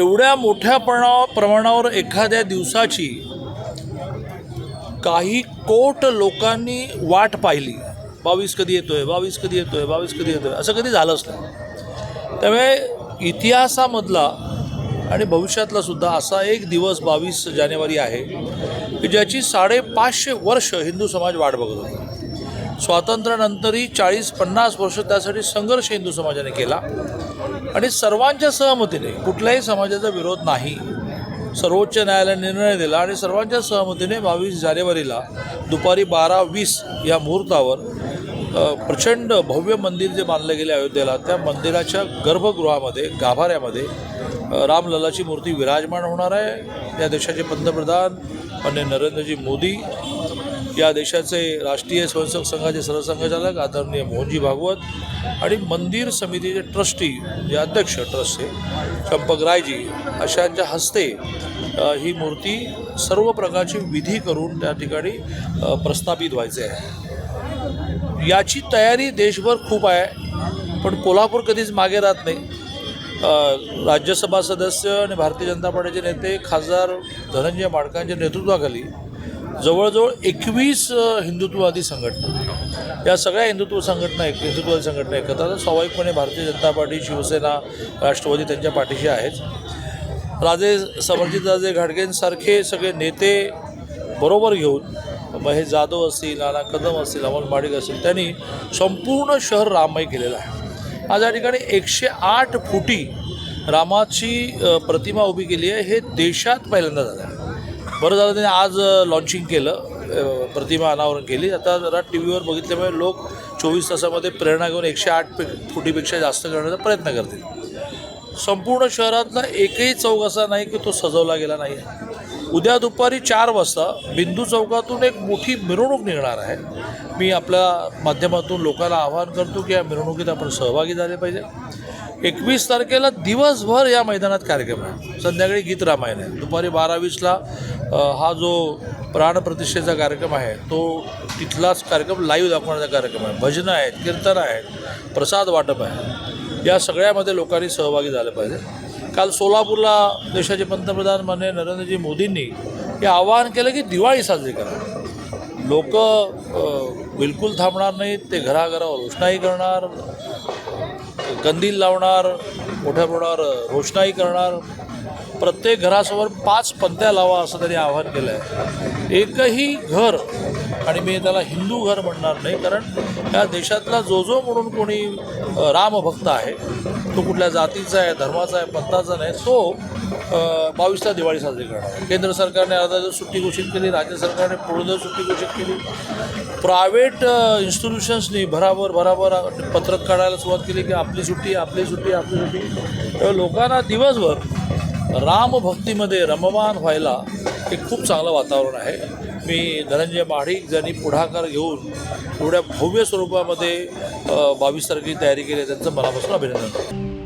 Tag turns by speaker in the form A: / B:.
A: एवढ्या मोठ्या प्रणा प्रमाणावर एखाद्या दिवसाची काही कोट लोकांनी वाट पाहिली बावीस कधी येतो आहे बावीस कधी येतो आहे बावीस कधी येतो आहे असं कधी झालंच नाही त्यामुळे इतिहासामधला आणि भविष्यातला सुद्धा असा एक दिवस बावीस जानेवारी आहे की ज्याची साडेपाचशे वर्ष हिंदू समाज वाट बघत होता स्वातंत्र्यानंतरही चाळीस पन्नास वर्ष त्यासाठी संघर्ष हिंदू समाजाने केला आणि सर्वांच्या सहमतीने कुठल्याही समाजाचा विरोध नाही सर्वोच्च न्यायालयाने निर्णय दिला आणि सर्वांच्या सहमतीने बावीस जानेवारीला दुपारी बारा वीस या मुहूर्तावर प्रचंड भव्य मंदिर जे बांधले गेले अयोध्येला त्या मंदिराच्या गर्भगृहामध्ये गाभाऱ्यामध्ये रामललाची मूर्ती विराजमान होणार आहे या देशाचे पंतप्रधान माननीय नरेंद्रजी मोदी या देशाचे राष्ट्रीय स्वयंसेवक संघाचे सरसंघचालक आदरणीय मोहनजी भागवत आणि मंदिर समितीचे ट्रस्टी जे अध्यक्ष ट्रस्टचे रायजी अशांच्या हस्ते ही मूर्ती सर्व प्रकारची विधी करून त्या ठिकाणी प्रस्थापित व्हायचे आहे याची तयारी देशभर खूप आहे पण कोल्हापूर कधीच मागे राहत नाही राज्यसभा सदस्य आणि भारतीय जनता पार्टीचे नेते खासदार धनंजय माडकांच्या नेतृत्वाखाली जवळजवळ एकवीस हिंदुत्ववादी संघटना या सगळ्या हिंदुत्व संघटना एक हिंदुत्ववादी संघटना एकत्र स्वाभाविकपणे भारतीय जनता पार्टी शिवसेना राष्ट्रवादी त्यांच्या पाठीशी आहेत राजे समरजितराजे घाडगेंसारखे सगळे नेते बरोबर घेऊन मग हे जाधव असतील नाना कदम असतील अमोल माडिक असतील त्यांनी संपूर्ण शहर राममय केलेलं आहे आज या ठिकाणी एकशे आठ फुटी रामाची प्रतिमा उभी केली आहे हे देशात पहिल्यांदा झालं आहे बरं झालं त्यांनी आज लॉन्चिंग केलं प्रतिमा अनावरण केली आता जरा टी व्हीवर बघितल्यामुळे लोक चोवीस तासामध्ये प्रेरणा घेऊन एकशे आठ पे फुटीपेक्षा जास्त करण्याचा प्रयत्न करतील संपूर्ण शहरातला एकही चौक असा नाही की तो सजवला गेला नाही उद्या दुपारी चार वाजता बिंदू चौकातून एक मोठी मिरवणूक निघणार आहे मी आपल्या माध्यमातून लोकांना आवाहन करतो की या मिरवणुकीत आपण सहभागी झाले पाहिजे एकवीस तारखेला दिवसभर या मैदानात कार्यक्रम आहे संध्याकाळी गीत रामायण आहे दुपारी बारावीसला हा जो प्राणप्रतिष्ठेचा कार्यक्रम आहे तो तिथलाच कार्यक्रम लाईव्ह दाखवण्याचा कार्यक्रम आहे भजनं आहेत कीर्तन आहेत प्रसाद वाटप आहे या सगळ्यामध्ये लोकांनी सहभागी झालं पाहिजे काल सोलापूरला देशाचे पंतप्रधान माननीय नरेंद्रजी मोदींनी हे आवाहन केलं की दिवाळी साजरी करा लोक बिलकुल थांबणार नाहीत ते घराघरावर रोषणाई करणार कंदील लावणार मोठ्या प्रमाणावर रोषणाई करणार प्रत्येक घरासमोर पाच पंत्या लावा असं त्यांनी आवाहन केलं आहे एकही घर आणि मी त्याला हिंदू घर म्हणणार नाही कारण या देशातला जो जो म्हणून कोणी रामभक्त आहे तो कुठल्या जातीचा आहे धर्माचा आहे पंथाचा नाही तो बावीसला दिवाळी साजरी करणार केंद्र सरकारने अर्धा जर सुट्टी घोषित केली राज्य सरकारने पूर्ण दिवस सुट्टी घोषित केली प्रायव्हेट इन्स्टिट्यूशन्सनी भराभर भराभर पत्रक काढायला सुरुवात केली की आपली सुट्टी आपली सुट्टी आपली सुट्टी तर लोकांना दिवसभर रामभक्तीमध्ये रममान व्हायला हे खूप चांगलं वातावरण आहे मी धनंजय महाडिक ज्यांनी पुढाकार घेऊन एवढ्या भव्य स्वरूपामध्ये बावीस तारखेची तयारी केली त्यांचं मनापासून अभिनंदन